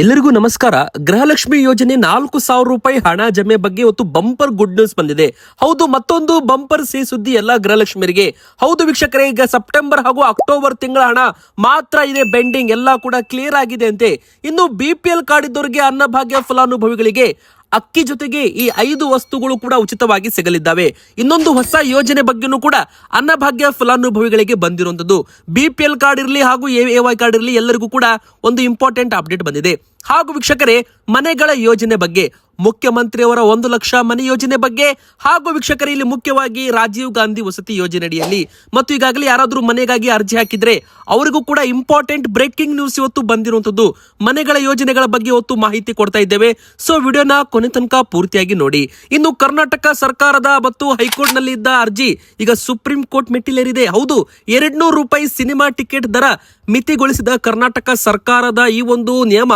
ಎಲ್ಲರಿಗೂ ನಮಸ್ಕಾರ. ಗೃಹಲಕ್ಷ್ಮಿ ಯೋಜನೆ ನಾಲ್ಕು ಸಾವಿರ ರೂಪಾಯಿ ಹಣ ಜಮೆ ಬಗ್ಗೆ ಇವತ್ತು ಬಂಪರ್ ಗುಡ್ ನ್ಯೂಸ್ ಬಂದಿದೆ. ಹೌದು, ಮತ್ತೊಂದು ಬಂಪರ್ ಸಿ ಸುದ್ದಿ ಎಲ್ಲ ಗೃಹಲಕ್ಷ್ಮಿಯರಿಗೆ. ಹೌದು ವೀಕ್ಷಕರೇ, ಈಗ ಸೆಪ್ಟೆಂಬರ್ ಹಾಗೂ ಅಕ್ಟೋಬರ್ ತಿಂಗಳ ಹಣ ಮಾತ್ರ ಇದೆ ಬೆಂಡಿಂಗ್ ಎಲ್ಲ ಕೂಡ ಕ್ಲಿಯರ್ ಆಗಿದೆ ಅಂತೆ. ಇನ್ನು ಬಿ ಪಿ ಎಲ್ ಕಾರ್ಡ್ ಇದ್ದವರಿಗೆ ಅನ್ನಭಾಗ್ಯ ಫಲಾನುಭವಿಗಳಿಗೆ ಅಕ್ಕಿ ಜೊತೆಗೆ ಈ ಐದು ವಸ್ತುಗಳು ಕೂಡ ಉಚಿತವಾಗಿ ಸಿಗಲಿದ್ದಾವೆ. ಇನ್ನೊಂದು ಹೊಸ ಯೋಜನೆ ಬಗ್ಗೆನೂ ಕೂಡ ಅನ್ನಭಾಗ್ಯ ಫಲಾನುಭವಿಗಳಿಗೆ ಬಂದಿರುವಂತದ್ದು ಬಿ ಪಿ ಎಲ್ ಕಾರ್ಡ್ ಇರಲಿ ಹಾಗೂ ಎ ವೈ ಕಾರ್ಡ್ ಇರಲಿ ಎಲ್ಲರಿಗೂ ಕೂಡ ಒಂದು ಇಂಪಾರ್ಟೆಂಟ್ ಅಪ್ಡೇಟ್ ಬಂದಿದೆ. ಹಾಗೂ ವೀಕ್ಷಕರೇ, ಮನೆಗಳ ಯೋಜನೆ ಬಗ್ಗೆ, ಮುಖ್ಯಮಂತ್ರಿಯವರ ಒಂದು ಲಕ್ಷ ಮನೆ ಯೋಜನೆ ಬಗ್ಗೆ, ಹಾಗೂ ವೀಕ್ಷಕರೇ, ಇಲ್ಲಿ ಮುಖ್ಯವಾಗಿ ರಾಜೀವ್ ಗಾಂಧಿ ವಸತಿ ಯೋಜನೆ ಅಡಿಯಲ್ಲಿ ಮತ್ತು ಈಗಾಗಲೇ ಯಾರಾದರೂ ಮನೆಗಾಗಿ ಅರ್ಜಿ ಹಾಕಿದ್ರೆ, ಅವರಿಗೂ ಕೂಡ ಇಂಪಾರ್ಟೆಂಟ್ ಬ್ರೇಕಿಂಗ್ ನ್ಯೂಸ್ ಇವತ್ತು ಬಂದಿರುವಂತದ್ದು ಮನೆಗಳ ಯೋಜನೆಗಳ ಬಗ್ಗೆ ಇವತ್ತು ಮಾಹಿತಿ ಕೊಡ್ತಾ ಇದ್ದೇವೆ. ಸೊ, ವಿಡಿಯೋನ ಕೊನೆ ತನಕ ಪೂರ್ತಿಯಾಗಿ ನೋಡಿ. ಇನ್ನು ಕರ್ನಾಟಕ ಸರ್ಕಾರದ ಮತ್ತು ಹೈಕೋರ್ಟ್ನಲ್ಲಿ ಇದ್ದ ಅರ್ಜಿ, ಈಗ ಸುಪ್ರೀಂ ಕೋರ್ಟ್ ಮೆಟ್ಟಿಲೇರಿದೆ. ಹೌದು, ಎರಡ್ನೂರು ರೂಪಾಯಿ ಸಿನಿಮಾ ಟಿಕೆಟ್ ದರ ಮಿತಿಗೊಳಿಸಿದ ಕರ್ನಾಟಕ ಸರ್ಕಾರದ ಈ ಒಂದು ನಿಯಮ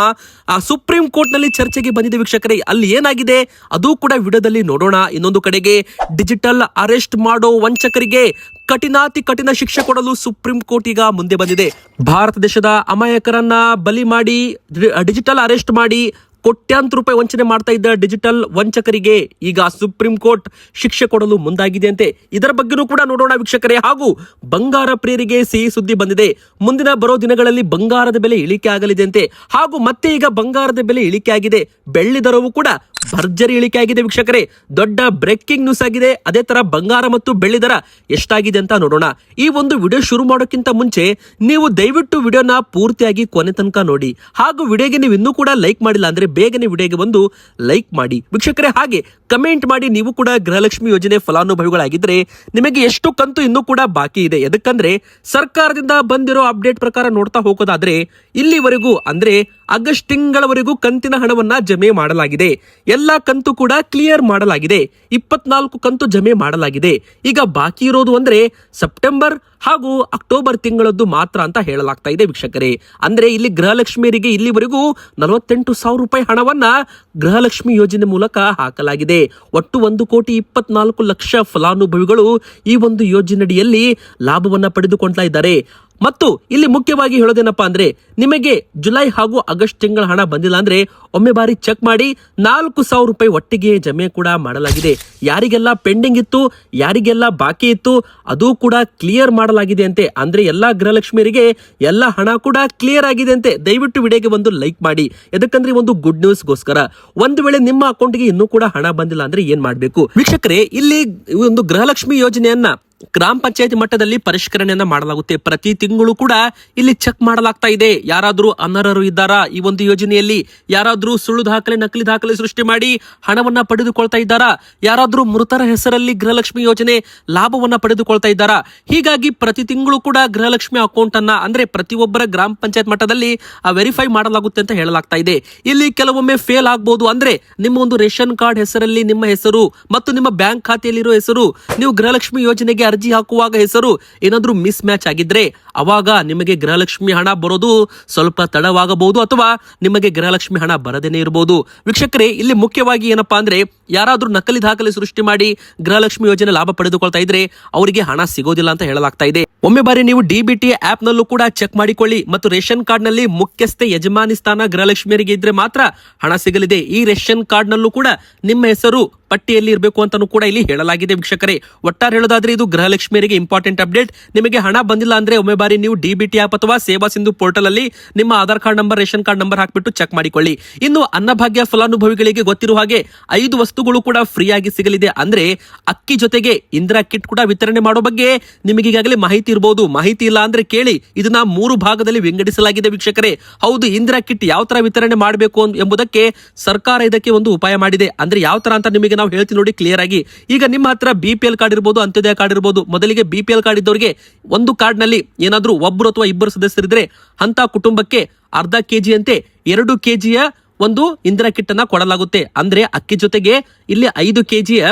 ಆ ಸುಪ್ರೀಂ ಕೋರ್ಟ್ನಲ್ಲಿ ಚರ್ಚೆಗೆ ಬಂದಿದೆ ವೀಕ್ಷಕರೇ, ಅಲ್ಲಿ ಏನಾಗಿದೆ? ಅದು ಕೂಡ ವಿಡಿಯೋದಲ್ಲಿ ನೋಡೋಣ. ಇನ್ನೊಂದು ಕಡೆಗೆ ಡಿಜಿಟಲ್ ಅರೆಸ್ಟ್ ಮಾಡೋ ವಂಚಕರಿಗೆ ಕಠಿಣಾತಿ ಕಠಿಣ ಶಿಕ್ಷೆ ಕೊಡಲು ಸುಪ್ರೀಂ ಕೋರ್ಟ್ ಈಗ ಮುಂದೆ ಬಂದಿದೆ. ಭಾರತ ದೇಶದ ಅಮಾಯಕರನ್ನ ಬಲಿ ಮಾಡಿ ಡಿಜಿಟಲ್ ಅರೆಸ್ಟ್ ಮಾಡಿ ಕೋಟ್ಯಾಂತರ ರೂಪಾಯಿ ವಂಚನೆ ಮಾಡ್ತಾ ಇದ್ದ ಡಿಜಿಟಲ್ ವಂಚಕರಿಗೆ ಈಗ ಸುಪ್ರೀಂ ಕೋರ್ಟ್ ಶಿಕ್ಷೆ ಕೊಡಲು ಮುಂದಾಗಿದೆ ಅಂತೆ ಇದರ ಬಗ್ಗೆನೂ ಕೂಡ ನೋಡೋಣ ವೀಕ್ಷಕರೇ. ಹಾಗೂ ಬಂಗಾರ ಪ್ರಿಯರಿಗೆ ಸಿಹಿ ಸುದ್ದಿ ಬಂದಿದೆ. ಮುಂದಿನ ಬರೋ ದಿನಗಳಲ್ಲಿ ಬಂಗಾರದ ಬೆಲೆ ಇಳಿಕೆ ಆಗಲಿದೆ ಅಂತೆ. ಹಾಗೂ ಮತ್ತೆ ಈಗ ಬಂಗಾರದ ಬೆಲೆ ಇಳಿಕೆ ಆಗಿದೆ. ಬೆಳ್ಳಿ ದರವು ಕೂಡ ಭರ್ಜರಿ ಇಳಿಕೆ ಆಗಿದೆ ವೀಕ್ಷಕರೇ. ದೊಡ್ಡ ಬ್ರೇಕಿಂಗ್ ನ್ಯೂಸ್ ಆಗಿದೆ. ಅದೇ ತರ ಬಂಗಾರ ಮತ್ತು ಬೆಳ್ಳಿ ದರ ಎಷ್ಟಾಗಿದೆ ಅಂತ ನೋಡೋಣ. ಈ ಒಂದು ವಿಡಿಯೋ ಶುರು ಮಾಡೋಕ್ಕಿಂತ ಮುಂಚೆ ನೀವು ದಯವಿಟ್ಟು ವಿಡಿಯೋನ ಪೂರ್ತಿಯಾಗಿ ಕೊನೆ ತನಕ ನೋಡಿ. ಹಾಗೂ ವಿಡಿಯೋಗೆ ನೀವು ಇನ್ನೂ ಕೂಡ ಲೈಕ್ ಮಾಡಿಲ್ಲ ಅಂದ್ರೆ ಬೇಗನೆ ವಿಡಿಯೋಗೆ ಬಂದು ಲೈಕ್ ಮಾಡಿ. ವೀಕ್ಷಕರೇ, ಹಾಗೆ ಕಮೆಂಟ್ ಮಾಡಿ ನೀವು ಕೂಡ ಗೃಹಲಕ್ಷ್ಮಿ ಯೋಜನೆ ಫಲಾನುಭವಿಗಳಾಗಿದ್ರೆ ನಿಮಗೆ ಎಷ್ಟು ಕಂತು ಇನ್ನೂ ಕೂಡ ಬಾಕಿ ಇದೆ. ಎದಕ್ಕಂದ್ರೆ ಸರ್ಕಾರದಿಂದ ಬಂದಿರೋ ಅಪ್ಡೇಟ್ ಪ್ರಕಾರ ನೋಡ್ತಾ ಹೋಗೋದಾದ್ರೆ ಇಲ್ಲಿವರೆಗೂ ಅಂದ್ರೆ ಆಗಸ್ಟ್ ತಿಂಗಳವರೆಗೂ ಕಂತಿನ ಹಣವನ್ನ ಜಮೆ ಮಾಡಲಾಗಿದೆ. ಎಲ್ಲಾ ಕಂತು ಕೂಡ ಕ್ಲಿಯರ್ ಮಾಡಲಾಗಿದೆ. ಇಪ್ಪತ್ನಾಲ್ಕು ಕಂತು ಜಮೆ ಮಾಡಲಾಗಿದೆ. ಈಗ ಬಾಕಿ ಇರೋದು ಅಂದ್ರೆ ಸೆಪ್ಟೆಂಬರ್ ಹಾಗೂ ಅಕ್ಟೋಬರ್ ತಿಂಗಳದ್ದು ಮಾತ್ರ ಅಂತ ಹೇಳಲಾಗ್ತಾ ಇದೆ ವೀಕ್ಷಕರೇ. ಅಂದ್ರೆ ಇಲ್ಲಿ ಗೃಹಲಕ್ಷ್ಮಿಯರಿಗೆ ಇಲ್ಲಿವರೆಗೂ ನಲವತ್ತೆಂಟು ಸಾವಿರ ರೂಪಾಯಿ ಹಣವನ್ನ ಗೃಹಲಕ್ಷ್ಮಿ ಯೋಜನೆ ಮೂಲಕ ಹಾಕಲಾಗಿದೆ. ಒಟ್ಟು ಒಂದು ಕೋಟಿ ಇಪ್ಪತ್ನಾಲ್ಕು ಲಕ್ಷ ಫಲಾನುಭವಿಗಳು ಈ ಒಂದು ಯೋಜನೆಯಡಿಯಲ್ಲಿ ಲಾಭವನ್ನ ಪಡೆದುಕೊಳ್ತಾ ಇದ್ದಾರೆ. ಮತ್ತು ಇಲ್ಲಿ ಮುಖ್ಯವಾಗಿ ಹೇಳೋದೇನಪ್ಪಾ ಅಂದ್ರೆ, ನಿಮಗೆ ಜುಲೈ ಹಾಗೂ ಆಗಸ್ಟ್ ತಿಂಗಳ ಹಣ ಬಂದಿಲ್ಲ ಅಂದ್ರೆ ಒಮ್ಮೆ ಬಾರಿ ಚೆಕ್ ಮಾಡಿ ನಾಲ್ಕು ಸಾವಿರ ರೂಪಾಯಿ ಒಟ್ಟಿಗೆ ಜಮೆ ಕೂಡ ಮಾಡಲಾಗಿದೆ. ಯಾರಿಗೆಲ್ಲ ಪೆಂಡಿಂಗ್ ಇತ್ತು, ಯಾರಿಗೆಲ್ಲ ಬಾಕಿ ಇತ್ತು, ಅದು ಕೂಡ ಕ್ಲಿಯರ್ ಮಾಡಲಾಗಿದೆ ಅಂತೆ. ಅಂದ್ರೆ ಎಲ್ಲಾ ಗೃಹಲಕ್ಷ್ಮಿಯರಿಗೆ ಎಲ್ಲ ಹಣ ಕೂಡ ಕ್ಲಿಯರ್ ಆಗಿದೆ ಅಂತೆ. ದಯವಿಟ್ಟು ವಿಡಿಯೋಗೆ ಒಂದು ಲೈಕ್ ಮಾಡಿ. ಯಾಕಂದ್ರೆ ಒಂದು ಗುಡ್ ನ್ಯೂಸ್ಗೋಸ್ಕರ ಒಂದು ವೇಳೆ ನಿಮ್ಮ ಅಕೌಂಟ್ಗೆ ಇನ್ನೂ ಕೂಡ ಹಣ ಬಂದಿಲ್ಲ ಅಂದ್ರೆ ಏನ್ ಮಾಡಬೇಕು? ವೀಕ್ಷಕರೇ, ಇಲ್ಲಿ ಒಂದು ಗೃಹಲಕ್ಷ್ಮಿ ಯೋಜನೆಯನ್ನ ಗ್ರಾಮ ಪಂಚಾಯತಿ ಮಟ್ಟದಲ್ಲಿ ಪರಿಷ್ಕರಣೆಯನ್ನ ಮಾಡಲಾಗುತ್ತೆ. ಪ್ರತಿ ತಿಂಗಳು ಕೂಡ ಇಲ್ಲಿ ಚೆಕ್ ಮಾಡಲಾಗ್ತಾ ಇದೆ. ಯಾರಾದರೂ ಅನರ್ಹರು ಇದ್ದಾರಾ ಈ ಒಂದು ಯೋಜನೆಯಲ್ಲಿ? ಯಾರಾದರೂ ಸುಳ್ಳು ದಾಖಲೆ, ನಕಲಿ ದಾಖಲೆ ಸೃಷ್ಟಿ ಮಾಡಿ ಹಣವನ್ನ ಪಡೆದುಕೊಳ್ತಾ ಇದ್ದಾರಾ? ಯಾರಾದರೂ ಮೃತರ ಹೆಸರಲ್ಲಿ ಗೃಹಲಕ್ಷ್ಮಿ ಯೋಜನೆ ಲಾಭವನ್ನ ಪಡೆದುಕೊಳ್ತಾ ಇದ್ದಾರಾ? ಹೀಗಾಗಿ ಪ್ರತಿ ತಿಂಗಳು ಕೂಡ ಗೃಹಲಕ್ಷ್ಮಿ ಅಕೌಂಟ್ ಅನ್ನ ಅಂದ್ರೆ ಪ್ರತಿಯೊಬ್ಬರ ಗ್ರಾಮ ಪಂಚಾಯತ್ ಮಟ್ಟದಲ್ಲಿ ವೆರಿಫೈ ಮಾಡಲಾಗುತ್ತೆ ಅಂತ ಹೇಳಲಾಗ್ತಾ ಇದೆ. ಇಲ್ಲಿ ಕೆಲವೊಮ್ಮೆ ಫೇಲ್ ಆಗ್ಬಹುದು ಅಂದ್ರೆ ನಿಮ್ಮ ಒಂದು ರೇಷನ್ ಕಾರ್ಡ್ ಹೆಸರಲ್ಲಿ ನಿಮ್ಮ ಹೆಸರು ಮತ್ತು ನಿಮ್ಮ ಬ್ಯಾಂಕ್ ಖಾತೆಯಲ್ಲಿರೋ ಹೆಸರು, ನೀವು ಗೃಹಲಕ್ಷ್ಮಿ ಯೋಜನೆಗೆ ಅರ್ಜಿ ಹಾಕುವಾಗ ಹೆಸರು ಏನಾದರೂ ಮಿಸ್ ಮ್ಯಾಚ್ ಆಗಿದ್ರೆ ಅವಾಗ ನಿಮಗೆ ಗೃಹಲಕ್ಷ್ಮಿ ಹಣ ಬರೋದು ಸ್ವಲ್ಪ ತಡವಾಗಬಹುದು ಅಥವಾ ನಿಮಗೆ ಗೃಹಲಕ್ಷ್ಮಿ ಹಣ ಬರದೇನೆ ಇರಬಹುದು ವೀಕ್ಷಕರೇ, ಇಲ್ಲಿ ಮುಖ್ಯವಾಗಿ ಏನಪ್ಪಾ ಅಂದ್ರೆ ಯಾರಾದರೂ ನಕಲಿ ದಾಖಲೆ ಸೃಷ್ಟಿ ಮಾಡಿ ಗೃಹಲಕ್ಷ್ಮಿ ಯೋಜನೆ ಲಾಭ ಪಡೆದುಕೊಳ್ತಾ ಇದ್ರೆ ಅವರಿಗೆ ಹಣ ಸಿಗೋದಿಲ್ಲ ಅಂತ ಹೇಳಲಾಗ್ತಾ ಇದೆ. ಒಮ್ಮೆ ಬಾರಿ ನೀವು ಡಿಬಿಟಿ ಆಪ್ ನಲ್ಲೂ ಕೂಡ ಚೆಕ್ ಮಾಡಿಕೊಳ್ಳಿ ಮತ್ತು ರೇಷನ್ ಕಾರ್ಡ್ನಲ್ಲಿ ಮುಖ್ಯಸ್ಥೆ ಯಜಮಾನಿ ಸ್ಥಾನ ಗೃಹಲಕ್ಷ್ಮಿಯರಿಗೆ ಇದ್ರೆ ಮಾತ್ರ ಹಣ ಸಿಗಲಿದೆ. ಈ ರೇಷನ್ ಕಾರ್ಡ್ ನಲ್ಲೂ ಕೂಡ ನಿಮ್ಮ ಹೆಸರು ಪಟ್ಟಿಯಲ್ಲಿ ಇರಬೇಕು ಅಂತಾನೂ ಕೂಡ ಇಲ್ಲಿ ಹೇಳಲಾಗಿದೆ ವೀಕ್ಷಕರೇ. ಒಟ್ಟಾರೆ ಹೇಳೋದಾದ್ರೆ ಇದು ಗೃಹಲಕ್ಷ್ಮಿಯರಿಗೆ ಇಂಪಾರ್ಟೆಂಟ್ ಅಪ್ಡೇಟ್ ನಿಮಗೆ ಹಣ ಬಂದಿಲ್ಲ ಅಂದ್ರೆ ಒಮ್ಮೆ ಬಾರಿ ನೀವು ಡಿಬಿಟಿ ಆಪ್ ಅಥವಾ ಸೇವಾ ಸಿಂಧು ಪೋರ್ಟಲ್ ಅಲ್ಲಿ ನಿಮ್ಮ Aadhaar card number ration card number ಹಾಕ್ಬಿಟ್ಟು ಚೆಕ್ ಮಾಡಿಕೊಳ್ಳಿ. ಇನ್ನು ಅನ್ನಭಾಗ್ಯ ಫಲಾನುಭವಿಗಳಿಗೆ ಗೊತ್ತಿರುವ ಹಾಗೆ ಐದು ವಸ್ತುಗಳು ಕೂಡ ಫ್ರೀ ಆಗಿ ಸಿಗಲಿದೆ. ಅಂದ್ರೆ ಅಕ್ಕಿ ಜೊತೆಗೆ ಇಂದಿರಾ ಕಿಟ್ ಕೂಡ ವಿತರಣೆ ಮಾಡೋ ಬಗ್ಗೆ ನಿಮಗೆ ಈಗಾಗಲೇ ಮಾಹಿತಿ ಇರಬಹುದು ಮಾಹಿತಿ ಇಲ್ಲ ಅಂದ್ರೆ ಕೇಳಿ ಇದನ್ನ ಮೂರು ಭಾಗದಲ್ಲಿ ವಿಂಗಡಿಸಲಾಗಿದೆ ವೀಕ್ಷಕರೇ. ಹೌದು, ಇಂದಿರಾ ಕಿಟ್ ಯಾವ ತರ ವಿತರಣೆ ಮಾಡಬೇಕು ಎಂಬುದಕ್ಕೆ ಸರ್ಕಾರ ಇದಕ್ಕೆ ಒಂದು ಉಪಾಯ ಮಾಡಿದೆ. ಅಂದ್ರೆ ಯಾವ ತರ ಅಂತ ನಿಮಗೆ ನಾವು ಹೇಳ್ತೀವಿ ನೋಡಿ ಕ್ಲಿಯರ್ ಆಗಿ. ಈಗ ನಿಮ್ಮ ಹತ್ರ ಬಿ ಪಿ ಎಲ್ ಕಾರ್ಡ್ ಇರ್ಬೋದು, ಅಂತ್ಯೋದಯ ಕಾರ್ಡ್ ಇರ್ಬೋದು, ಮೊದಲಿಗೆ ಬಿ ಪಿ ಎಲ್ ಕಾರ್ಡ್ ಇದ್ದವರಿಗೆ ಒಂದು ಕಾರ್ಡ್ನಲ್ಲಿ ಏನಾದ್ರೂ ಒಬ್ಬರು ಅಥವಾ ಇಬ್ಬರು ಸದಸ್ಯರಿದ್ರೆ ಅಂತ ಕುಟುಂಬಕ್ಕೆ ಅರ್ಧ ಕೆಜಿ ಅಂತೆ ಎರಡು ಕೆಜಿಯ ಒಂದು ಇಂದಿರಾ ಕಿಟ್ ಅನ್ನ ಕೊಡಲಾಗುತ್ತೆ. ಅಂದ್ರೆ ಅಕ್ಕಿ ಜೊತೆಗೆ ಇಲ್ಲಿ ಐದು ಕೆಜಿಯ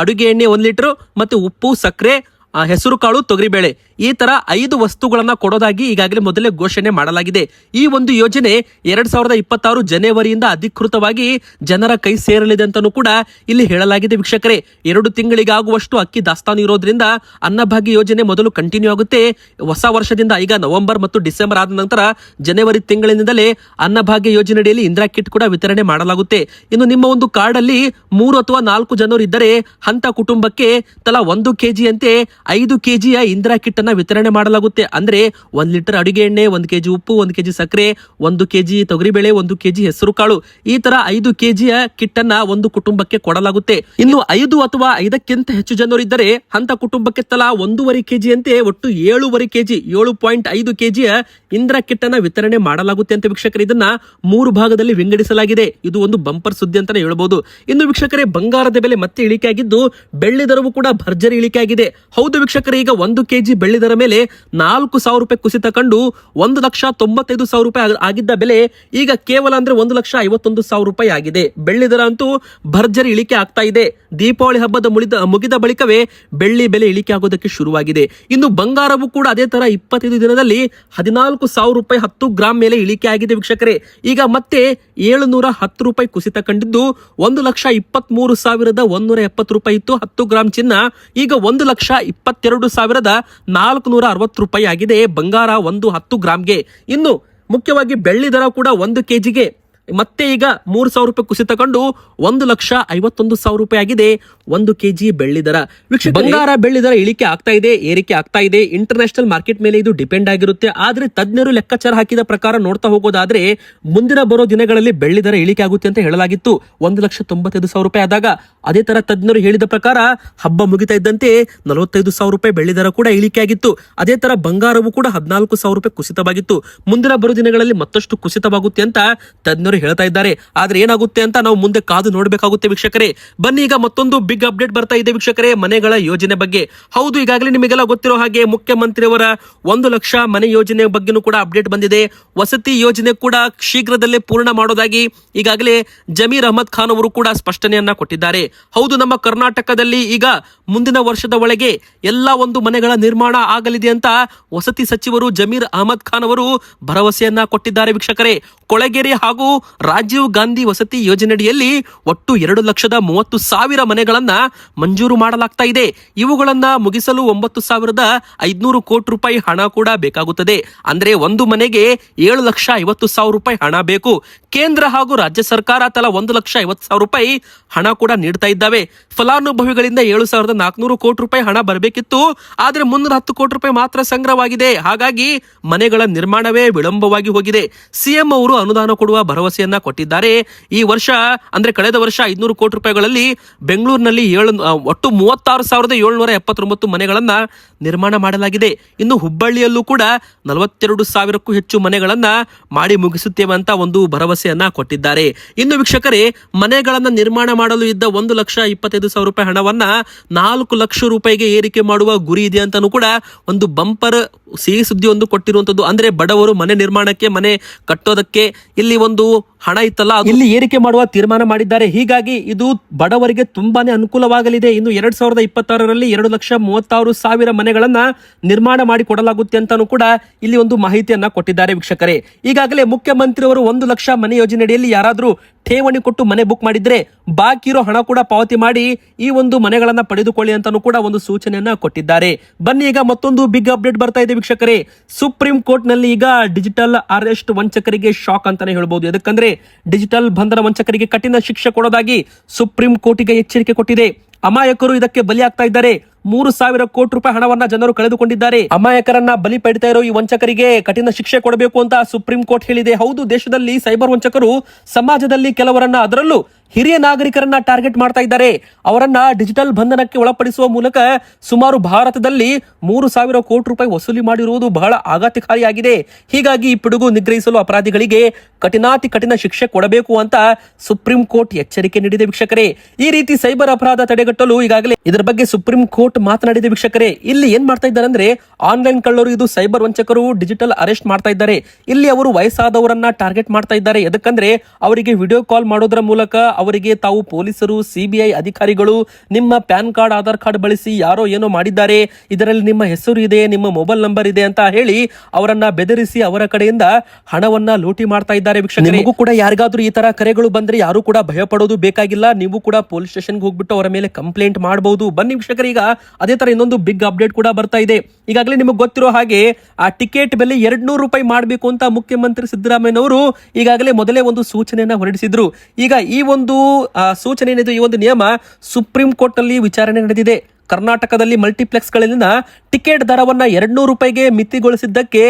ಅಡುಗೆ ಎಣ್ಣೆ ಒಂದ್ ಲೀಟರ್ ಮತ್ತೆ ಉಪ್ಪು, ಸಕ್ಕರೆ ಹೆಸರು ಕಾಳು ತೊಗರಿಬೇಳೆ. ಈ ತರ ಐದು ವಸ್ತುಗಳನ್ನ ಕೊಡೋದಾಗಿ ಈಗಾಗಲೇ ಮೊದಲೇ ಘೋಷಣೆ ಮಾಡಲಾಗಿದೆ. ಈ ಒಂದು ಯೋಜನೆ ಎರಡ್ ಸಾವಿರದ ಇಪ್ಪತ್ತಾರು ಜನವರಿಯಿಂದ ಅಧಿಕೃತವಾಗಿ ಜನರ ಕೈ ಸೇರಲಿದೆ ಅಂತಾನೂ ಕೂಡ ಇಲ್ಲಿ ಹೇಳಲಾಗಿದೆ ವೀಕ್ಷಕರೇ. ಎರಡು ತಿಂಗಳಿಗಾಗುವಷ್ಟು ಅಕ್ಕಿ ದಾಸ್ತಾನು ಇರೋದ್ರಿಂದ ಅನ್ನಭಾಗ್ಯ ಯೋಜನೆ ಮೊದಲು ಕಂಟಿನ್ಯೂ ಆಗುತ್ತೆ. ಹೊಸ ವರ್ಷದಿಂದ ಈಗ ನವೆಂಬರ್ ಮತ್ತು ಡಿಸೆಂಬರ್ ಆದ ನಂತರ ಜನವರಿ ತಿಂಗಳಿನಿಂದಲೇ ಅನ್ನಭಾಗ್ಯ ಯೋಜನೆಯಡಿಯಲ್ಲಿ ಇಂದಿರಾ ಕಿಟ್ ಕೂಡ ವಿತರಣೆ ಮಾಡಲಾಗುತ್ತೆ. ಇನ್ನು ನಿಮ್ಮ ಒಂದು ಕಾರ್ಡ್ ಅಲ್ಲಿ ಮೂರು ಅಥವಾ ನಾಲ್ಕು ಜನರು ಇದ್ದರೆ ಅಂತ ಕುಟುಂಬಕ್ಕೆ ತಲಾ ಒಂದು ಕೆಜಿ ಅಂತೆ ಐದು ಕೆಜಿಯ ಇಂದಿರಾ ಕಿಟ್ ಅನ್ನ ವಿತರಣೆ ಮಾಡಲಾಗುತ್ತೆ. ಅಂದ್ರೆ ಒಂದ್ ಲೀಟರ್ ಅಡುಗೆ ಎಣ್ಣೆ, ಒಂದ್ ಕೆಜಿ ಉಪ್ಪು, ಒಂದು ಕೆಜಿ ಸಕ್ಕರೆ, ಒಂದು ಕೆಜಿ ತೊಗರಿಬೇಳೆ, ಒಂದು ಕೆಜಿ ಹೆಸರು ಕಾಳು ಈ ತರ ಐದು ಕೆಜಿಯ ಕಿಟ್ ಅನ್ನ ಒಂದು ಕುಟುಂಬಕ್ಕೆ ಕೊಡಲಾಗುತ್ತೆ. ಇನ್ನು ಐದು ಅಥವಾ ಐದಕ್ಕಿಂತ ಹೆಚ್ಚು ಜನರು ಇದ್ದರೆ ಅಂತ ಕುಟುಂಬಕ್ಕೆ ತಲಾ ಒಂದೂವರೆ ಕೆಜಿ ಅಂತೆ ಒಟ್ಟು ಏಳುವರೆ ಕೆಜಿ, ಏಳು ಪಾಯಿಂಟ್ ಐದು ಕೆಜಿಯ ಇಂದ್ರ ಕಿಟ್ ಅನ್ನ ವಿತರಣೆ ಮಾಡಲಾಗುತ್ತೆ ಅಂತ ವೀಕ್ಷಕರು, ಇದನ್ನ ಮೂರು ಭಾಗದಲ್ಲಿ ವಿಂಗಡಿಸಲಾಗಿದೆ. ಇದು ಒಂದು ಬಂಪರ್ ಸುದ್ದಿ ಅಂತಾನೆ ಹೇಳಬಹುದು ಇನ್ನು ವೀಕ್ಷಕರೇ, ಬಂಗಾರದ ಬೆಲೆ ಮತ್ತೆ ಇಳಿಕೆ ಆಗಿದ್ದು ಬೆಳ್ಳಿ ದರವು ಕೂಡ ಭರ್ಜರಿ ಇಳಿಕೆ ಆಗಿದೆ ಹೌದು ವೀಕ್ಷಕರೇ, ಈಗ ಒಂದು ಕೆಜಿ ಬೆಳ್ಳಿ ದರ ಮೇಲೆ ನಾಲ್ಕು ಸಾವಿರ ರೂಪಾಯಿ ಕುಸಿತ ಕಂಡು ಒಂದು ಲಕ್ಷ ತೊಂಬತ್ತೈದು ಸಾವಿರ ರೂಪಾಯಿ ಆಗಿದ್ದ ಬೆಲೆ ಈಗ ಕೇವಲ ಅಂದ್ರೆ ಒಂದು ಲಕ್ಷ ಐವತ್ತೊಂದು ಸಾವಿರ ರೂಪಾಯಿ ಆಗಿದೆ. ಬೆಳ್ಳಿ ದರ ಅಂತೂ ಭರ್ಜರಿ ಇಳಿಕೆ ಆಗ್ತಾ ಇದೆ. ದೀಪಾವಳಿ ಹಬ್ಬದ ಮುಳಿದ ಮುಗಿದ ಬಳಿಕವೇ ಬೆಳ್ಳಿ ಬೆಲೆ ಇಳಿಕೆ ಆಗೋದಕ್ಕೆ ಶುರುವಾಗಿದೆ. ಇನ್ನು ಬಂಗಾರವು ಕೂಡ ಅದೇ ತರ ಇಪ್ಪತ್ತೈದು ದಿನದಲ್ಲಿ ಹದಿನಾಲ್ಕು ಸಾವಿರ ರೂಪಾಯಿ ಹತ್ತು ಗ್ರಾಂ ಮೇಲೆ ಇಳಿಕೆ ಆಗಿದೆ ವೀಕ್ಷಕರೇ. ಈಗ ಮತ್ತೆ ಏಳುನೂರ ಹತ್ತು ರೂಪಾಯಿ ಕುಸಿತ ಕಂಡಿದ್ದು ಒಂದು ಲಕ್ಷ ಇಪ್ಪತ್ಮೂರು ಸಾವಿರದ ಒಂದೂರ ಎಪ್ಪತ್ತು ರೂಪಾಯಿ ಇತ್ತು. ಹತ್ತು ಗ್ರಾಂ ಚಿನ್ನ ಈಗ ಒಂದು ಲಕ್ಷ ಇಪ್ಪತ್ತೆರಡು ಸಾವಿರದ ನಾಲ್ಕು ನೂರ ಅರವತ್ತು ರೂಪಾಯಿ ಆಗಿದೆ. ಬಂಗಾರ ಒಂದು ಹತ್ತು ಗ್ರಾಮ್ಗೆ. ಇನ್ನು ಮುಖ್ಯವಾಗಿ ಬೆಳ್ಳಿ ದರ ಕೂಡ ಒಂದು ಕೆಜಿಗೆ ಮತ್ತೆ ಈಗ ಮೂರು ಸಾವಿರ ರೂಪಾಯಿ ಕುಸಿತ ಕಂಡು ಒಂದು ಲಕ್ಷ ಐವತ್ತೊಂದು ಸಾವಿರ ರೂಪಾಯಿ ಆಗಿದೆ. ಒಂದು ಕೆಜಿ ಬೆಳ್ಳಿ ದರ. ಬಂಗಾರ ಬೆಳ್ಳಿ ದರ ಇಳಿಕೆ ಆಗ್ತಾ ಇದೆ, ಏರಿಕೆ ಆಗ್ತಾ ಇದೆ. ಇಂಟರ್ನ್ಯಾಷನಲ್ ಮಾರ್ಕೆಟ್ ಮೇಲೆ ಇದು ಡಿಪೆಂಡ್ ಆಗಿರುತ್ತೆ. ಆದ್ರೆ ತಜ್ಞರು ಲೆಕ್ಕಾಚಾರ ಹಾಕಿದ ಪ್ರಕಾರ ನೋಡ್ತಾ ಹೋಗೋದಾದ್ರೆ ಮುಂದಿನ ಬರೋ ದಿನಗಳಲ್ಲಿ ಬೆಳ್ಳಿ ದರ ಇಳಿಕೆ ಆಗುತ್ತೆ ಅಂತ ಹೇಳಲಾಗಿತ್ತು. ಒಂದು ಲಕ್ಷ ತೊಂಬತ್ತೈದು ಸಾವಿರ ರೂಪಾಯಿ ಆದಾಗ ಅದೇ ತರ ತಜ್ಞರು ಹೇಳಿದ ಪ್ರಕಾರ ಹಬ್ಬ ಮುಗಿತಾ ಇದ್ದಂತೆ ನಲವತ್ತೈದು ಸಾವಿರ ರೂಪಾಯಿ ಬೆಳ್ಳಿ ದರ ಕೂಡ ಇಳಿಕೆ ಆಗಿತ್ತು. ಅದೇ ತರ ಬಂಗಾರವು ಕೂಡ ಹದಿನಾಲ್ಕು ಸಾವಿರ ರೂಪಾಯಿ ಕುಸಿತವಾಗಿತ್ತು. ಮುಂದಿನ ಬರೋ ದಿನಗಳಲ್ಲಿ ಮತ್ತಷ್ಟು ಕುಸಿತವಾಗುತ್ತೆ ಅಂತ ತಜ್ಞರು ಹೇಳ್ತಾ ಇದ್ದಾರೆ. ಆದ್ರೆ ಏನಾಗುತ್ತೆ ಅಂತ ನಾವು ಮುಂದೆ ಕಾದು ನೋಡಬೇಕಾಗುತ್ತೆ ವೀಕ್ಷಕರೇ. ಬನ್ನಿ ಈಗ ಮತ್ತೊಂದು ಬಿಗ್ ಅಪ್ಡೇಟ್ ಬರ್ತಾ ಇದೆ ವೀಕ್ಷಕರೇ ಮನೆಗಳ ಯೋಜನೆ ಬಗ್ಗೆ. ಹೌದು, ಈಗಾಗಲೇ ನಿಮಗೆಲ್ಲ ಗೊತ್ತಿರೋ ಹಾಗೆ ಮುಖ್ಯಮಂತ್ರಿಯವರ ಒಂದು ಲಕ್ಷ ಮನೆ ಯೋಜನೆ ಬಗ್ಗೆನೂ ಕೂಡ ಅಪ್ಡೇಟ್ ಬಂದಿದೆ. ವಸತಿ ಯೋಜನೆ ಕೂಡ ಶೀಘ್ರದಲ್ಲೇ ಪೂರ್ಣ ಮಾಡೋದಾಗಿ ಈಗಾಗಲೇ ಜಮೀರ್ ಅಹಮದ್ ಖಾನ್ ಅವರು ಕೂಡ ಸ್ಪಷ್ಟನೆಯನ್ನ ಕೊಟ್ಟಿದ್ದಾರೆ. ಹೌದು, ನಮ್ಮ ಕರ್ನಾಟಕದಲ್ಲಿ ಈಗ ಮುಂದಿನ ವರ್ಷದ ಒಳಗೆ ಎಲ್ಲ ಒಂದು ಮನೆಗಳ ನಿರ್ಮಾಣ ಆಗಲಿದೆ ಅಂತ ವಸತಿ ಸಚಿವರು ಜಮೀರ್ ಅಹಮದ್ ಖಾನ್ ಅವರು ಭರವಸೆಯನ್ನ ಕೊಟ್ಟಿದ್ದಾರೆ ವೀಕ್ಷಕರೇ. ಕೊಳಗೆರೆ ಹಾಗೂ ರಾಜೀವ್ ಗಾಂಧಿ ವಸತಿ ಯೋಜನೆಯಡಿಯಲ್ಲಿ ಒಟ್ಟು ಎರಡು ಲಕ್ಷದ ಮೂವತ್ತು ಸಾವಿರ ಮನೆಗಳನ್ನ ಮಂಜೂರು ಮಾಡಲಾಗ್ತಾ ಇದೆ. ಇವುಗಳನ್ನ ಮುಗಿಸಲು ಒಂಬತ್ತು ಸಾವಿರದ ಐದುನೂರು ಕೋಟಿ ರೂಪಾಯಿ ಹಣ ಕೂಡ ಬೇಕಾಗುತ್ತದೆ. ಅಂದ್ರೆ ಒಂದು ಮನೆಗೆ ಏಳು ಲಕ್ಷ ಐವತ್ತು ಸಾವಿರ ರೂಪಾಯಿ ಹಣ ಬೇಕು. ಕೇಂದ್ರ ಹಾಗೂ ರಾಜ್ಯ ಸರ್ಕಾರ ತಲಾ ಒಂದು ಲಕ್ಷ ಐವತ್ತು ಸಾವಿರ ರೂಪಾಯಿ ಹಣ ಕೂಡ ನೀಡ್ತಾ ಇದ್ದಾವೆ. ಫಲಾನುಭವಿಗಳಿಂದ ಏಳು ಸಾವಿರದ ನಾಲ್ಕುನೂರು ಕೋಟಿ ರೂಪಾಯಿ ಹಣ ಬರಬೇಕಿತ್ತು. ಆದ್ರೆ ಮುನ್ನೂರ ಹತ್ತು ಕೋಟಿ ರೂಪಾಯಿ ಮಾತ್ರ ಸಂಗ್ರಹವಾಗಿದೆ. ಹಾಗಾಗಿ ಮನೆಗಳ ನಿರ್ಮಾಣವೇ ವಿಳಂಬವಾಗಿ ಹೋಗಿದೆ. ಸಿಎಂ ಅವರು ಅನುದಾನ ಕೊಡುವ ಭರವಸೆಯನ್ನ ಕೊಟ್ಟಿದ್ದಾರೆ. ಈ ವರ್ಷ, ಅಂದ್ರೆ ಕಳೆದ ವರ್ಷ ಐದುನೂರು ಕೋಟಿ ರೂಪಾಯಿಗಳಲ್ಲಿ ಬೆಂಗಳೂರಿನಲ್ಲಿ ಏಳು ಒಟ್ಟು ಮೂವತ್ತಾರು ಸಾವಿರದ ಏಳ್ನೂರ ಎಪ್ಪತ್ತೊಂಬತ್ತು ಮನೆಗಳನ್ನ ನಿರ್ಮಾಣ ಮಾಡಲಾಗಿದೆ. ಇನ್ನು ಹುಬ್ಬಳ್ಳಿಯಲ್ಲೂ ಕೂಡ ನಲವತ್ತೆರಡು ಸಾವಿರಕ್ಕೂ ಹೆಚ್ಚು ಮನೆಗಳನ್ನ ಮಾಡಿ ಮುಗಿಸುತ್ತೇವೆ ಅಂತ ಒಂದು ಭರವಸೆಯನ್ನ ಕೊಟ್ಟಿದ್ದಾರೆ. ಇನ್ನು ವೀಕ್ಷಕರೇ, ಮನೆಗಳನ್ನ ನಿರ್ಮಾಣ ಮಾಡಲು ಇದ್ದ ಒಂದು ಲಕ್ಷ ಇಪ್ಪತ್ತೈದು ಸಾವಿರ ರೂಪಾಯಿ ಹಣವನ್ನ ನಾಲ್ಕು ಲಕ್ಷ ರೂಪಾಯಿಗೆ ಏರಿಕೆ ಮಾಡುವ ಗುರಿ ಇದೆ ಅಂತಾನೂ ಕೂಡ ಒಂದು ಬಂಪರ್ ಸಿಹಿ ಸುದ್ದಿ ಒಂದು ಕೊಟ್ಟಿರುವಂತದ್ದು. ಅಂದ್ರೆ ಬಡವರು ಮನೆ ನಿರ್ಮಾಣಕ್ಕೆ ಮನೆ ಕಟ್ಟೋದಕ್ಕೆ ಇಲ್ಲಿ ಒಂದು ಹಣ ಇತ್ತಲ್ಲ ಇಲ್ಲಿ ಏರಿಕೆ ಮಾಡುವ ತೀರ್ಮಾನ ಮಾಡಿದ್ದಾರೆ. ಹೀಗಾಗಿ ಇದು ಬಡವರಿಗೆ ತುಂಬಾನೇ ಅನುಕೂಲವಾಗಲಿದೆ. ಇನ್ನು ಎರಡ್ ಸಾವಿರದ ಇಪ್ಪತ್ತಾರರಲ್ಲಿ ಎರಡು ಲಕ್ಷ ಮೂವತ್ತಾರು ಸಾವಿರ ಮನೆಗಳನ್ನ ನಿರ್ಮಾಣ ಮಾಡಿ ಕೊಡಲಾಗುತ್ತೆ ಅಂತಾನೂ ಕೂಡ ಇಲ್ಲಿ ಒಂದು ಮಾಹಿತಿಯನ್ನ ಕೊಟ್ಟಿದ್ದಾರೆ ವೀಕ್ಷಕರೇ. ಈಗಾಗಲೇ ಮುಖ್ಯಮಂತ್ರಿಯವರು ಒಂದು ಲಕ್ಷ ಮನೆ ಯೋಜನೆಯಡಿಯಲ್ಲಿ ಯಾರಾದರೂ ಠೇವಣಿ ಕೊಟ್ಟು ಮನೆ ಬುಕ್ ಮಾಡಿದ್ರೆ ಬಾಕಿ ಇರೋ ಹಣ ಕೂಡ ಪಾವತಿ ಮಾಡಿ ಈ ಒಂದು ಮನೆಗಳನ್ನ ಪಡೆದುಕೊಳ್ಳಿ ಅಂತಾನು ಕೂಡ ಒಂದು ಸೂಚನೆಯನ್ನ ಕೊಟ್ಟಿದ್ದಾರೆ. ಬನ್ನಿ ಈಗ ಮತ್ತೊಂದು ಬಿಗ್ ಅಪ್ಡೇಟ್ ಬರ್ತಾ ಇದೆ ವೀಕ್ಷಕರೇ. ಸುಪ್ರೀಂ ಕೋರ್ಟ್ನಲ್ಲಿ ಈಗ ಡಿಜಿಟಲ್ ಅರೆಸ್ಟ್ ವಂಚಕರಿಗೆ ಶಾಕ್ ಅಂತಾನೆ ಹೇಳ್ಬಹುದು ಯಾಕಂದ್ರೆ ಡಿಜಿಟಲ್ ಬಂಧನ ವಂಚಕರಿಗೆ ಕಠಿಣ ಶಿಕ್ಷೆ ಕೊಡೋದಾಗಿ ಸುಪ್ರೀಂ ಕೋರ್ಟಿಗೆ ಎಚ್ಚರಿಕೆ ಕೊಟ್ಟಿದೆ. ಅಮಾಯಕರು ಇದಕ್ಕೆ ಬಲಿಯಾಗ್ತಾ ಇದ್ದಾರೆ. ಮೂರು ಸಾವಿರ ಕೋಟಿ ರೂಪಾಯಿ ಹಣವನ್ನ ಜನರು ಕಳೆದುಕೊಂಡಿದ್ದಾರೆ. ಅಮಾಯಕರನ್ನ ಬಲಿ ಪಡಿತಾ ಇರೋ ಈ ವಂಚಕರಿಗೆ ಕಠಿಣ ಶಿಕ್ಷೆ ಕೊಡಬೇಕು ಅಂತ ಸುಪ್ರೀಂ ಕೋರ್ಟ್ ಹೇಳಿದೆ. ಹೌದು, ದೇಶದಲ್ಲಿ ಸೈಬರ್ ವಂಚಕರು ಸಮಾಜದಲ್ಲಿ ಕೆಲವರನ್ನ ಅದರಲ್ಲೂ ಹಿರಿಯ ನಾಗರಿಕರನ್ನ ಟಾರ್ಗೆಟ್ ಮಾಡ್ತಾ ಇದ್ದಾರೆ. ಅವರನ್ನ ಡಿಜಿಟಲ್ ಬಂಧನಕ್ಕೆ ಒಳಪಡಿಸುವ ಮೂಲಕ ಸುಮಾರು ಭಾರತದಲ್ಲಿ ಮೂರು ಸಾವಿರ ಕೋಟಿ ರೂಪಾಯಿ ವಸೂಲಿ ಮಾಡಿರುವುದು ಬಹಳ ಆಘಾತಕಾರಿಯಾಗಿದೆ. ಹೀಗಾಗಿ ಈ ಪಿಡುಗು ನಿಗ್ರಹಿಸಲು ಅಪರಾಧಿಗಳಿಗೆ ಕಠಿಣಾತಿ ಕಠಿಣ ಶಿಕ್ಷೆ ಕೊಡಬೇಕು ಅಂತ ಸುಪ್ರೀಂ ಕೋರ್ಟ್ ಎಚ್ಚರಿಕೆ ನೀಡಿದೆ ವೀಕ್ಷಕರೇ. ಈ ರೀತಿ ಸೈಬರ್ ಅಪರಾಧ ತಡೆಗಟ್ಟಲು ಈಗಾಗಲೇ ಇದರ ಬಗ್ಗೆ ಸುಪ್ರೀಂ ಕೋರ್ಟ್ ಮಾತನಾಡಿದೆ ವೀಕ್ಷಕರೇ. ಇಲ್ಲಿ ಏನ್ ಮಾಡ್ತಾ ಇದ್ದಾರೆ ಅಂದ್ರೆ ಆನ್ಲೈನ್ ಕಳ್ಳರು ಇದು ಸೈಬರ್ ವಂಚಕರು ಡಿಜಿಟಲ್ ಅರೆಸ್ಟ್ ಮಾಡ್ತಾ ಇದ್ದಾರೆ. ಇಲ್ಲಿ ಅವರು ವಯಸ್ಸಾದವರನ್ನ ಟಾರ್ಗೆಟ್ ಮಾಡ್ತಾ ಇದ್ದಾರೆ. ಎದಕ್ಕಂದ್ರೆ ಅವರಿಗೆ ವಿಡಿಯೋ ಕಾಲ್ ಮಾಡೋದ್ರ ಮೂಲಕ ಅವರಿಗೆ ತಾವು ಪೊಲೀಸರು, ಸಿಬಿಐ ಅಧಿಕಾರಿಗಳು, ನಿಮ್ಮ ಪ್ಯಾನ್ ಕಾರ್ಡ್, ಆಧಾರ್ ಕಾರ್ಡ್ ಬಳಸಿ ಯಾರೋ ಏನೋ ಮಾಡಿದ್ದಾರೆ, ಇದರಲ್ಲಿ ನಿಮ್ಮ ಹೆಸರು ಇದೆ, ನಿಮ್ಮ ಮೊಬೈಲ್ ನಂಬರ್ ಇದೆ ಅಂತ ಹೇಳಿ ಅವರನ್ನ ಬೆದರಿಸಿ ಅವರ ಕಡೆಯಿಂದ ಹಣವನ್ನ ಲೂಟಿ ಮಾಡ್ತಾ ಇದ್ದಾರೆ ನಿಮಗೂ ಕೂಡ ಯಾರಿಗಾದ್ರೂ ಈ ತರ ಕರೆಗಳು ಬಂದ್ರೆ ಯಾರು ಕೂಡ ಭಯ ಪಡೋದು ಬೇಕಾಗಿಲ್ಲ. ನೀವು ಕೂಡ ಪೊಲೀಸ್ ಸ್ಟೇಷನ್ಗೆ ಹೋಗ್ಬಿಟ್ಟು ಅವರ ಮೇಲೆ ಕಂಪ್ಲೇಂಟ್ ಮಾಡಬಹುದು ಬನ್ನಿ ವೀಕ್ಷಕರು, ಈಗ ಅದೇ ತರ ಇನ್ನೊಂದು ಬಿಗ್ ಅಪ್ಡೇಟ್ ಕೂಡ ಬರ್ತಾ ಇದೆ. ಈಗಾಗಲೇ ನಿಮಗೆ ಗೊತ್ತಿರೋ ಹಾಗೆ ಆ ಟಿಕೆಟ್ ಬೆಲೆ ಎರಡ್ ನೂರು ರೂಪಾಯಿ ಮಾಡಬೇಕು ಅಂತ ಮುಖ್ಯಮಂತ್ರಿ ಸಿದ್ದರಾಮಯ್ಯನವರು ಈಗಾಗಲೇ ಮೊದಲೇ ಒಂದು ಸೂಚನೆಯನ್ನ ಹೊರಡಿಸಿದ್ರು. ಈಗ ಈ ಒಂದು ಸೂಚನೆ ಏನಿದೆ, ಈ ಒಂದು ನಿಯಮ ಸುಪ್ರೀಂ ಕೋರ್ಟ್ನಲ್ಲಿ ವಿಚಾರಣೆ ನಡೆದಿದೆ. ಕರ್ನಾಟಕದಲ್ಲಿ ಮಲ್ಟಿಪ್ಲೆಕ್ಸ್ಗಳಲ್ಲಿನ ಟಿಕೆಟ್ ದರವನ್ನ ಎರಡ್ನೂರು ರೂಪಾಯಿಗೆ ಮಿತಿಗೊಳಿಸಿದ್ದಕ್ಕೆ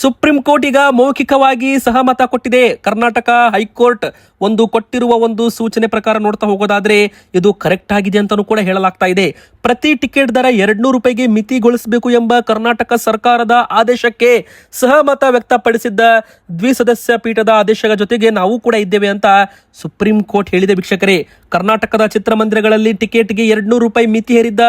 ಸುಪ್ರೀಂ ಕೋರ್ಟ್ ಈಗ ಮೌಖಿಕವಾಗಿ ಸಹಮತ ಕೊಟ್ಟಿದೆ. ಕರ್ನಾಟಕ ಹೈಕೋರ್ಟ್ ಒಂದು ಕೊಟ್ಟಿರುವ ಒಂದು ಸೂಚನೆ ಪ್ರಕಾರ ನೋಡ್ತಾ ಹೋಗೋದಾದ್ರೆ ಇದು ಕರೆಕ್ಟ್ ಆಗಿದೆ ಅಂತಾನೂ ಕೂಡ ಹೇಳಲಾಗ್ತಾ ಇದೆ. ಪ್ರತಿ ಟಿಕೆಟ್ ದರ ಎರಡ್ನೂರು ರೂಪಾಯಿಗೆ ಮಿತಿಗೊಳಿಸಬೇಕು ಎಂಬ ಕರ್ನಾಟಕ ಸರ್ಕಾರದ ಆದೇಶಕ್ಕೆ ಸಹಮತ ವ್ಯಕ್ತಪಡಿಸಿದ್ದ ದ್ವಿಸದಸ್ಯ ಪೀಠದ ಆದೇಶದ ಜೊತೆಗೆ ನಾವು ಕೂಡ ಇದ್ದೇವೆ ಅಂತ ಸುಪ್ರೀಂ ಕೋರ್ಟ್ ಹೇಳಿದೆ ವೀಕ್ಷಕರೇ. ಕರ್ನಾಟಕದ ಚಿತ್ರಮಂದಿರಗಳಲ್ಲಿ ಟಿಕೆಟ್ಗೆ ಎರಡ್ನೂರು ರೂಪಾಯಿ ಮಿತಿ ಹೇರಿದ್ದ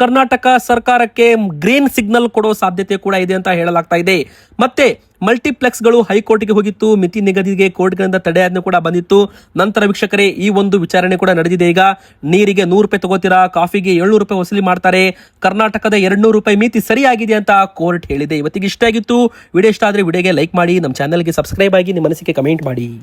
ಕರ್ನಾಟಕ ಸರ್ಕಾರಕ್ಕೆ ಗ್ರೀನ್ ಸಿಗ್ನಲ್ ಕೊಡೋ ಸಾಧ್ಯತೆ ಕೂಡ ಇದೆ ಅಂತ ಹೇಳಲಾಗ್ತಾ ಇದೆ. ಮತ್ತೆ ಮಲ್ಟಿಪ್ಲೆಕ್ಸ್ಗಳು ಹೈಕೋರ್ಟ್ಗೆ ಹೋಗಿತ್ತು. ಮಿತಿ ನಿಗದಿಗೆ ಕೋರ್ಟ್ಗಳಿಂದ ತಡೆಯಾಜ್ಞೆ ಕೂಡ ಬಂದಿತ್ತು. ನಂತರ ವೀಕ್ಷಕರೇ, ಈ ಒಂದು ವಿಚಾರಣೆ ಕೂಡ ನಡೆದಿದೆ. ಈಗ ನೀರಿಗೆ ನೂರು ರೂಪಾಯಿ ತಗೋತೀರಾ? ಕಾಫಿಗೆ ಏಳ್ನೂರು ರೂಪಾಯಿ ವಸೂಲಿ ಮಾಡ್ತಾರೆ. ಕರ್ನಾಟಕದ ಎರಡ್ನೂರು ರೂಪಾಯಿ ಮಿತಿ ಸರಿಯಾಗಿದೆ ಅಂತ ಕೋರ್ಟ್ ಹೇಳಿದೆ. ಇವತ್ತಿಗೆ ಇಷ್ಟ ಆಗಿತ್ತು. ವಿಡಿಯೋ ಇಷ್ಟ ಆದ್ರೆ ವಿಡಿಯೋಗೆ ಲೈಕ್ ಮಾಡಿ. ನಮ್ಮ ಚಾನಲ್ಗೆ ಸಬ್ಸ್ಕ್ರೈಬ್ ಆಗಿ ನಿಮ್ಮ ಮನಸ್ಸಿಗೆ ಕಮೆಂಟ್ ಮಾಡಿ.